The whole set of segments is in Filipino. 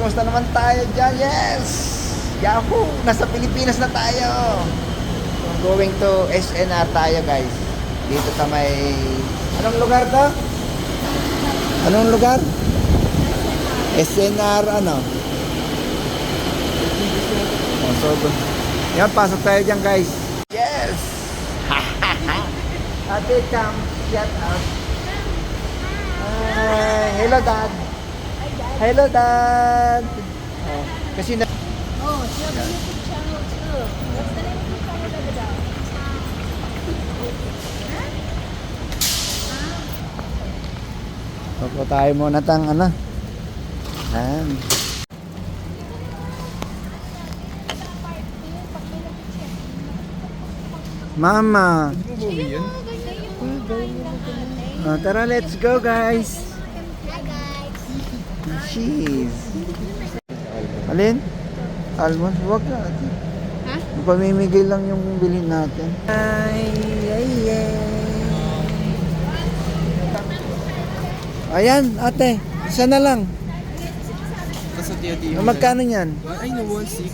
kumusta naman tayo dyan? Yes! Yahoo! Nasa Pilipinas na tayo! Going to SNR tayo guys. Dito sa may... Anong lugar to? Anong lugar? SNR ano? Oh, so, yan, pasok tayo dyan guys. Yes! Ate shout out. Hi, hello dad. Hello dad. Oh, kasi na Oh, she has a YouTube channel too. What's the name of your channel, Dada? Opo tayo muna tang ano. Yan. Mama. Oh, tara, let's go guys. Hi guys. Cheese. Alin? Almond? Huwag na. Ha? Pamimigay lang yung bilhin natin. Ay, ay, ay. Ayan, ate. Isa na lang. Sa tiyo-tiyo. Magkano yan? Ay, no, 1.6.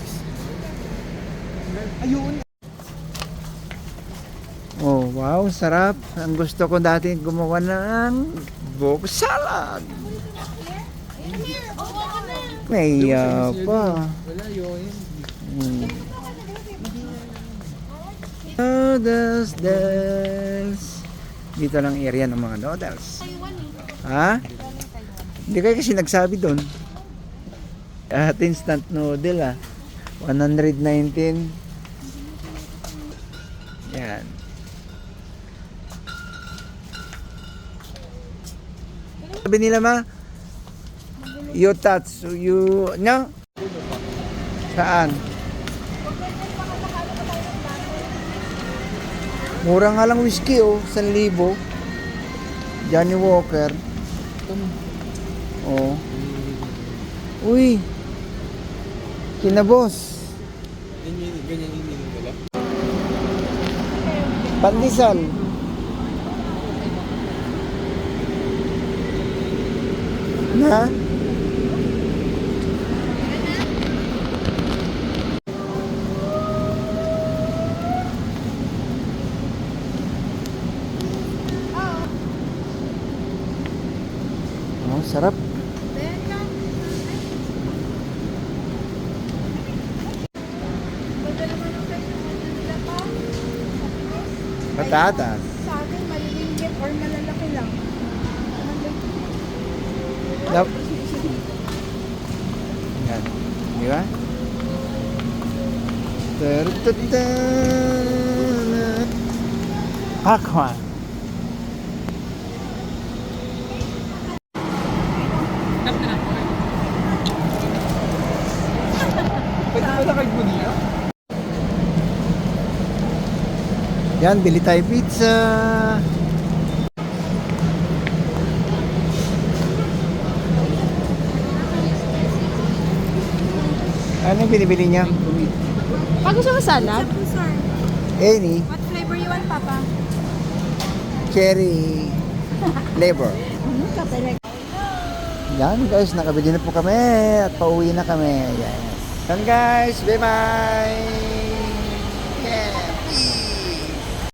Ayun. Oh, wow, sarap. Ang gusto ko dati gumawa ng buko salad. May uh, pa. Wala, yun. Mm. Noodles, noodles. Dito lang area ng mga noodles. Ha? Hindi kayo kasi nagsabi doon. At instant noodle ah. 119. Yan. Sabi nila ma, you touch, you, no? Saan? Mura nga lang whiskey oh, 1,000. Johnny Walker. Oh. Uy. Kinabos. Ganyan, ganyan yung nilong nila. Pandesal. Na? Oh, sarap. Patatas. Sa akin, maliliit or malalaki lang. Lap. Yan. Di ba? Tartatana. Pakwan. Yan, bili tayo pizza. Ano yung binibili niya? Pag gusto mo salad? Any What flavor you want, Papa? cherry flavor. Hmm, kape Yan guys, nakabili na po kami at pauwi na kami. Yes. Yan guys, bye bye!